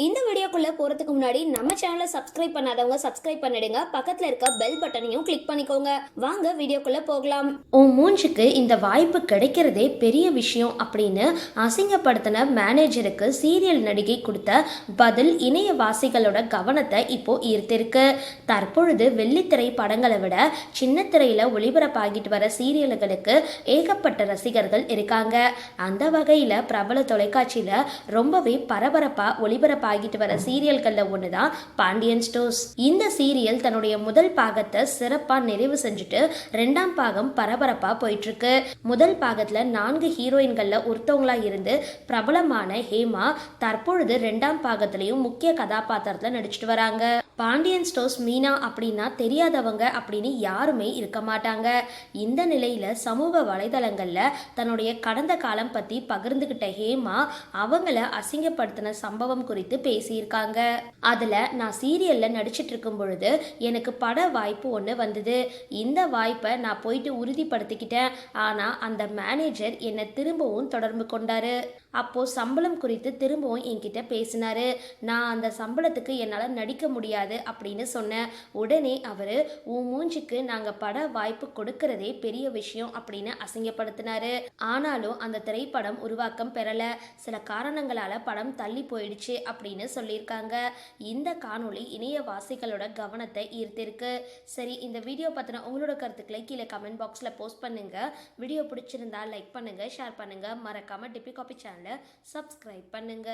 இந்த வீடியோக்குள்ள போறதுக்கு முன்னாடி நம்ம சேனலை சப்ஸ்கிரைப் பண்ணாதவங்க சப்ஸ்கிரைப் பண்ணிடுங்க. பக்கத்துல இருக்க பெல் பட்டனையும் கிளிக் பண்ணிக்கோங்க. வாங்க வீடியோக்குள்ள போகலாம். உன் மூஞ்சுக்கு இந்த வாய்ப்பு கிடைக்கிறதே பெரிய விஷயம் அப்படின்னு அசிங்கப்படுத்தின மேனேஜருக்கு சீரியல் நடிகை கொடுத்த பதில் இணையவாசிகளோட கவனத்தை இப்போ ஈர்த்திருக்கு. தற்பொழுது வெள்ளித்திரை படங்களை விட சின்ன திரையில ஒளிபரப்பாகிட்டு வர சீரியல்களுக்கு ஏகப்பட்ட ரசிகர்கள் இருக்காங்க. அந்த வகையில் பிரபல தொலைக்காட்சியில் ரொம்பவே பரபரப்பாக ஆகிட்டு வர சீரியல்களில் ஒன்று தான் பாண்டியன் ஸ்டோர்ஸ் இந்த சீரியல் தன்னுடைய முதல் பாகத்தை சிறப்பாக நிறைவு செஞ்சுட்டு ரெண்டாம் பாகம் பரபரப்பாக போயிட்டுருக்கு. முதல் பாகத்தில் நான்கு ஹீரோயின்களில் ஒருத்தவங்களாக இருந்து பிரபலமான ஹேமா தற்பொழுது ரெண்டாம் பாகத்திலையும் முக்கிய கதாபாத்திரத்தில் நடிச்சிட்டு வராங்க. பாண்டியன் ஸ்டோர்ஸ் மீனா அப்படின்னா தெரியாதவங்க அப்படின்னு யாருமே இருக்க மாட்டாங்க. இந்த நிலையில் சமூக வலைதளங்களில் தன்னுடைய கடந்த காலம் பற்றி பகிர்ந்துக்கிட்ட ஹேமா அவங்கள அசிங்கப்படுத்தின சம்பவம் குறித்து பேசியிருக்காங்க. அதில் நான் சீரியலில் நடிச்சிட்டு இருக்கும் பொழுது எனக்கு பட வாய்ப்பு ஒன்று வந்தது. இந்த வாய்ப்பை நான் போயிட்டு உறுதிப்படுத்திக்கிட்டேன். ஆனால் அந்த மேனேஜர் என்னை திரும்பவும் தொடர்பு கொண்டாரு. அப்போது சம்பளம் குறித்து திரும்பவும் என்கிட்ட பேசினாரு. நான் அந்த சம்பளத்துக்கு என்னால் நடிக்க முடியாது. அப்படின்னு சொன்னேன் உடனே அவர் உன் மூஞ்சிக்கு நாங்கள் பட வாய்ப்பு கொடுக்கறதே பெரிய விஷயம் அப்படின்னு அசிங்கப்படுத்தினாரு. ஆனாலும் அந்த திரைப்படம் உருவாக்கம் பெறலை. சில காரணங்களால் படம் தள்ளி போயிடுச்சு அப்படின்னு சொல்லியிருக்காங்க. இந்த காணொளி இணையவாசிகளோட கவனத்தை ஈர்த்திருக்கு. சரி இந்த வீடியோ பற்றின உங்களோட கருத்துக்களை கீழே கமெண்ட் பாக்ஸில் போஸ்ட் பண்ணுங்க. வீடியோ பிடிச்சிருந்தா லைக் பண்ணுங்க ஷேர் பண்ணுங்க. மறக்காம டிபி காபி சேனலை சப்ஸ்கிரைப் பண்ணுங்க.